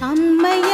அம்மையே